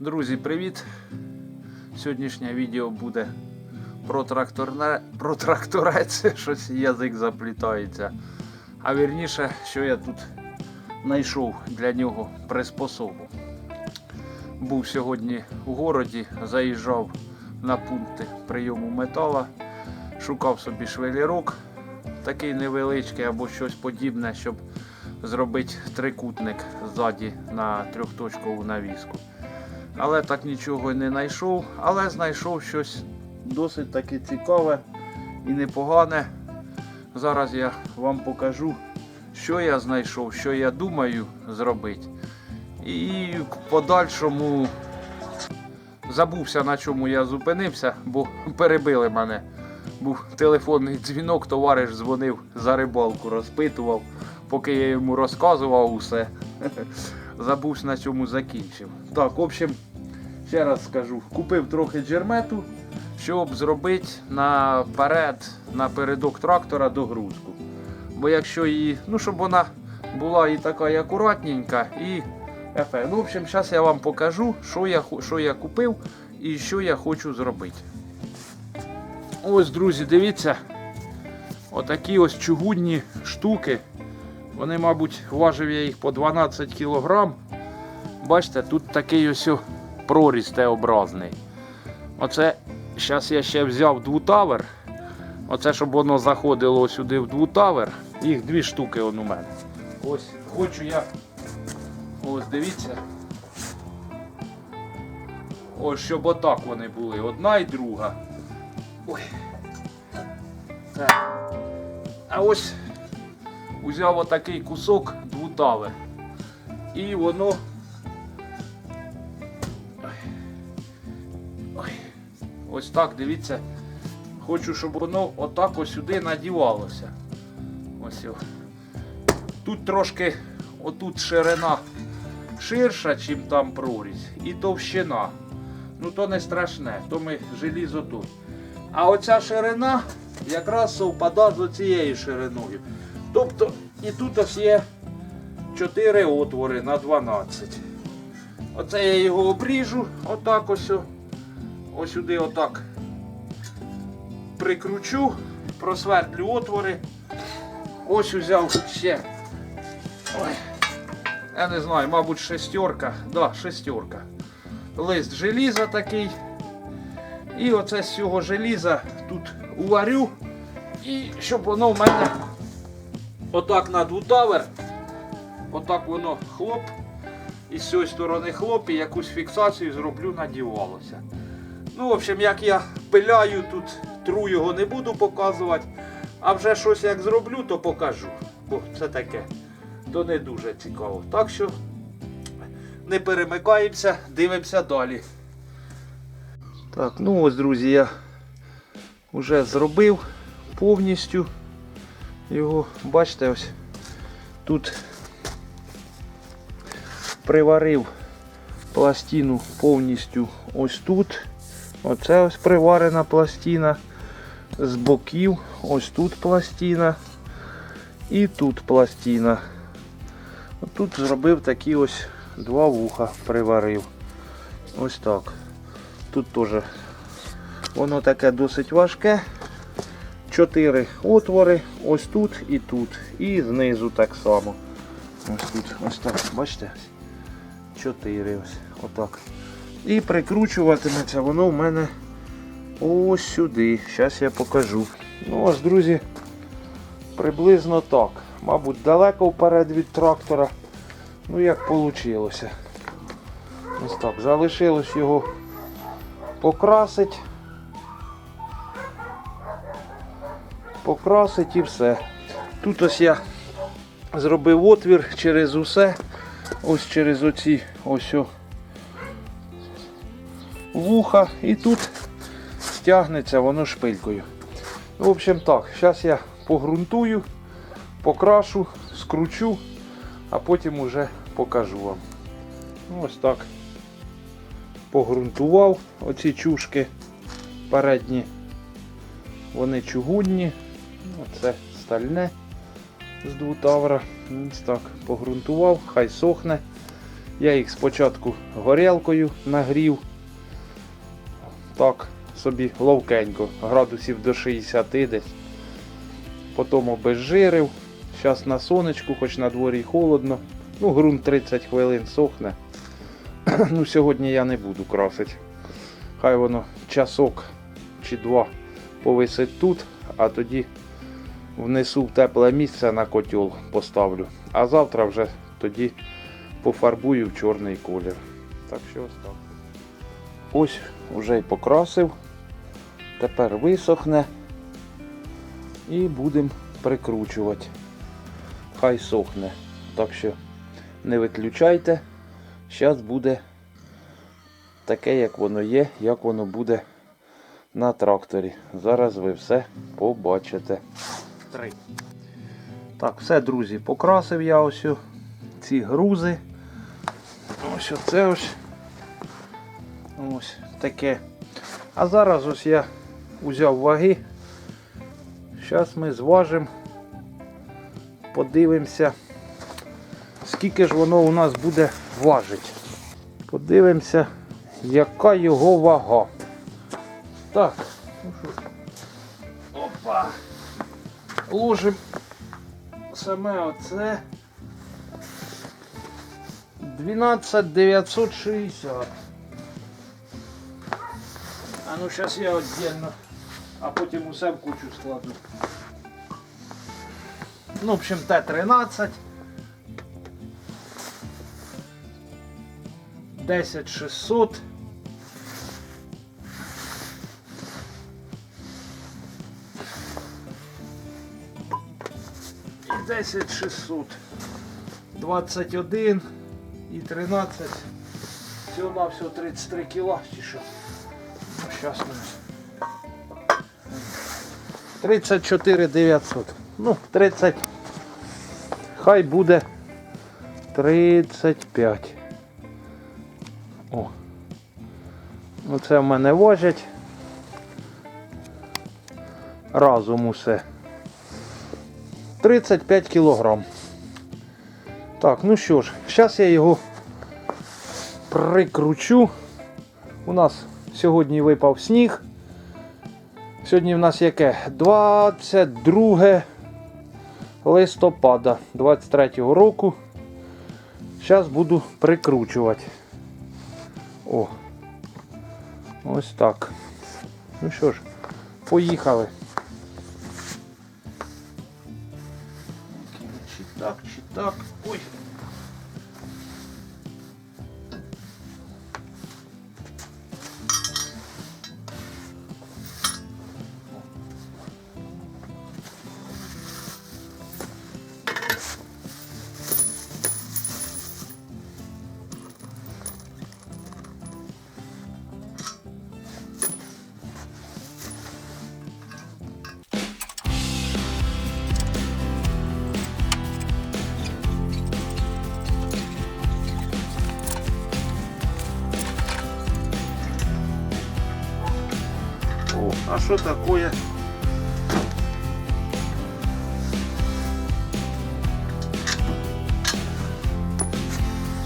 Друзі, привіт! Сьогоднішнє відео буде про тракторне... про тракторець, щось язик заплітається. А вірніше, що я тут знайшов для нього приспособу. Був сьогодні у городі, заїжджав на пункти прийому метала, шукав собі швелірок, такий невеличкий або щось подібне, щоб зробити трикутник ззаді на трьохточкову навіску. Але так нічого не знайшов, але знайшов щось досить таки цікаве і непогане. Зараз я вам покажу, що я знайшов, що я думаю зробити. І в подальшому забувся на чому я зупинився, бо перебили мене. Був телефонний дзвінок, товариш дзвонив за рибалку, розпитував, поки я йому розказував усе. Забувся на цьому закінчив. Так, в общем, ще раз скажу, купив трохи джермету, щоб зробити наперед, напередок трактора догрузку. Бо якщо її, ну щоб вона була і така і акуратненька, і ефект. Ну, в общем, зараз я вам покажу, що я, що я купив і що я хочу зробити. Ось, друзі, дивіться. Отакі ось чугунні штуки. Вони, мабуть, важив я їх по 12 кг. Бачите, тут такий ось проріз Т-образний. Оце зараз я ще взяв двутавер. Оце, щоб воно заходило сюди в двутавер. Їх дві штуки он у мене. Ось хочу я. Ось дивіться. Ось щоб отак вони були. Одна і друга. Ой. Так. А ось узяв отакий кусок двутавер. І воно. Ось так, дивіться. Хочу, щоб воно отак сюди надівалося. Ось. о. Тут трошки отут ширина ширша, чим там прорізь, і товщина. Ну то не страшне, то ми желізо тут. А оця ширина якраз совпадає з цією шириною. Тобто і тут ось є 4 отвори на 12. Оце я його обріжу, отак ось. Ось сюди отак прикручу, просвердлю отвори. Ось взяв ще. Ой. Я не знаю, мабуть, шестерка. Да, шестерка. Лист желіза такий. І оце з цього желіза тут уварю. І щоб воно в мене отак на двутавер. Отак воно хлоп. І з цієї сторони хлоп і якусь фіксацію зроблю, надівалося. Ну, в общем, як я пиляю тут, тру його не буду показувати. А вже щось як зроблю, то покажу. Бо це таке, то не дуже цікаво. Так що не перемикаємося, дивимося далі. Так, ну ось, друзі, я вже зробив повністю його. Бачите, ось тут приварив пластину повністю ось тут. Оце ось приварена пластина. З боків, ось тут пластина. І тут пластина. Тут зробив такі ось два вуха приварив. Ось так. Тут теж воно таке досить важке. Чотири отвори, ось тут і тут. І знизу так само. Ось тут, ось так, бачите? Чотири ось. Отак. І прикручуватиметься воно в мене ось сюди. Зараз я покажу. Ну ось, друзі, приблизно так. Мабуть, далеко вперед від трактора. Ну як вийшло. Ось так. Залишилось його покрасить. Покрасить і все. Тут ось я зробив отвір через усе. Ось через оці ось о вуха і тут стягнеться воно шпилькою. В общем так, зараз я погрунтую, покрашу, скручу, а потім уже покажу вам. Ось так. Погрунтував оці чушки передні. Вони чугунні. Оце стальне з двутавра. Ось так погрунтував, хай сохне. Я їх спочатку горілкою нагрів. Так, собі ловкенько, градусів до 60 десь. Потім обезжирив. Зараз на сонечку, хоч на дворі холодно. Ну, ґрунт 30 хвилин сохне. ну, сьогодні я не буду красити. Хай воно часок чи два повисить тут, а тоді внесу в тепле місце на котел поставлю. А завтра вже тоді пофарбую в чорний колір. Так що ось. Ось вже й покрасив. Тепер висохне і будемо прикручувати. Хай сохне. Так що не виключайте. Зараз буде таке, як воно є, як воно буде на тракторі. Зараз ви все побачите. Три. Так, все, друзі, покрасив я ось ці грузи. Ось оце ось. Ось таке. А зараз ось я узяв ваги. Зараз ми зважимо, подивимося, скільки ж воно у нас буде важити. Подивимося, яка його вага. Так, ну що ж. Опа. Ложимо саме оце. 12960. Ну зараз я віддільно, а потім усе в кучу складу. Ну, в общем, Т-13. 10600. І 10600. 21 і 13. Всього на всього 33 кіла чи що. Ну, зараз ми. 34 900. Ну, 30. Хай буде 35. О. Оце в мене возять. Разом усе. 35 кілограм. Так, ну що ж, зараз я його прикручу. У нас сьогодні випав сніг. Сьогодні в нас яке? 22 листопада 23 року. Зараз буду прикручувати. О. Ось так. Ну що ж, поїхали. Так, чи так. О, а что такое?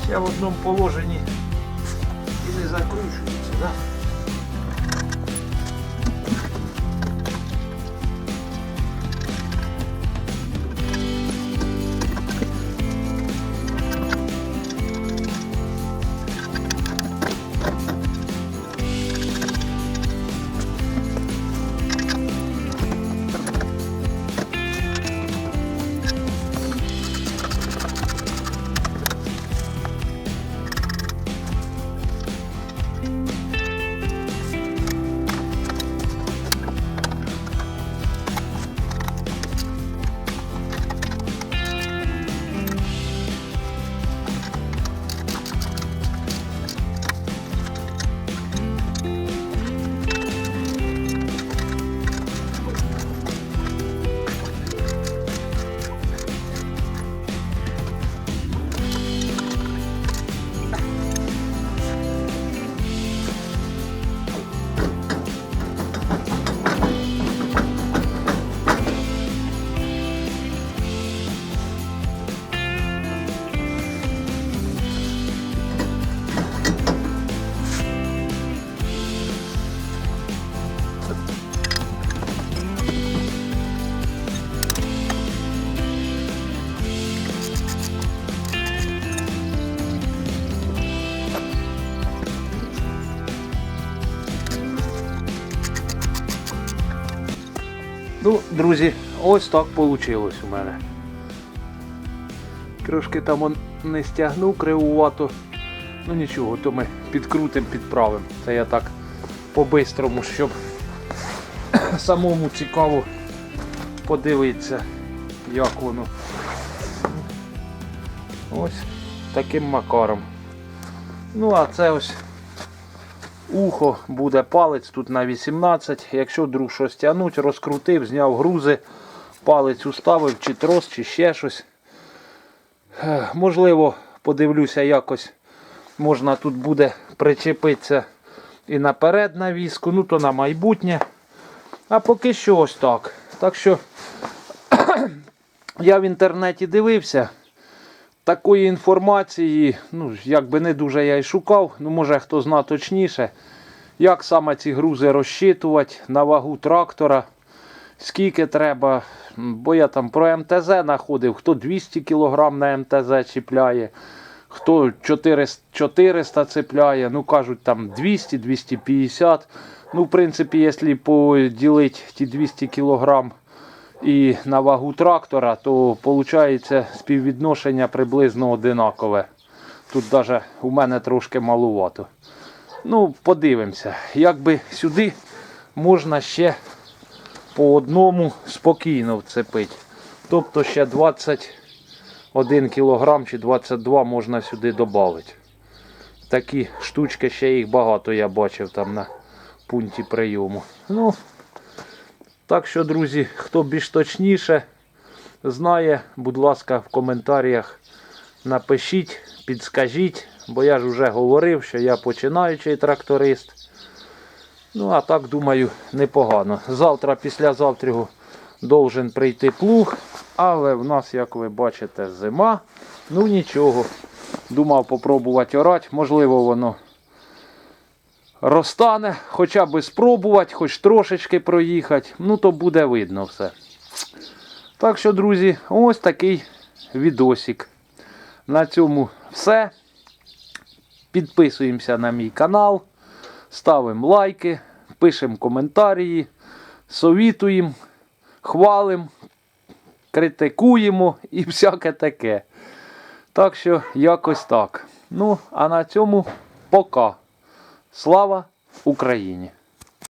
Все в одном положении и не закручивается, да? Ну, друзі, ось так вийшло у мене. Трошки там он не стягнув кривувато. Ну нічого, то ми підкрутимо, підправимо. Це я так по-бистрому, щоб самому цікаво подивитися, як воно. Ось таким макаром. Ну, а це ось ухо буде палець тут на 18. Якщо вдруг щось тягнуть, розкрутив, зняв грузи, палець уставив, чи трос, чи ще щось. Можливо, подивлюся якось. Можна тут буде причепитися і наперед на візку, ну то на майбутнє. А поки що ось так. Так що я в інтернеті дивився. Такої інформації, ну, якби не дуже я й шукав, ну може хто зна точніше, як саме ці грузи розчитувати на вагу трактора, скільки треба. Бо я там про МТЗ знаходив, хто 200 кг на МТЗ чіпляє, хто 400, 400 цепляє, ну кажуть там 200-250. Ну, в принципі, якщо поділити ті 200 кг і на вагу трактора, то виходить співвідношення приблизно одинакове. Тут навіть у мене трошки малувато. Ну, подивимося. Якби сюди можна ще по одному спокійно вцепити. Тобто ще 21 кг чи 22 можна сюди додати. Такі штучки, ще їх багато я бачив там на пункті прийому. Ну, так що, друзі, хто більш точніше знає, будь ласка, в коментарях напишіть, підскажіть, бо я ж вже говорив, що я починаючий тракторист. Ну, а так, думаю, непогано. Завтра, післязавтра должен прийти плуг, але в нас, як ви бачите, зима. Ну нічого. Думав попробувати орати, можливо, воно розтане, хоча б спробувати, хоч трошечки проїхати, ну то буде видно все. Так що, друзі, ось такий відосик. На цьому все. Підписуємося на мій канал, ставимо лайки, пишемо коментарі, совітуємо, хвалимо, критикуємо і всяке таке. Так що якось так. Ну, а на цьому пока. Слава Україні!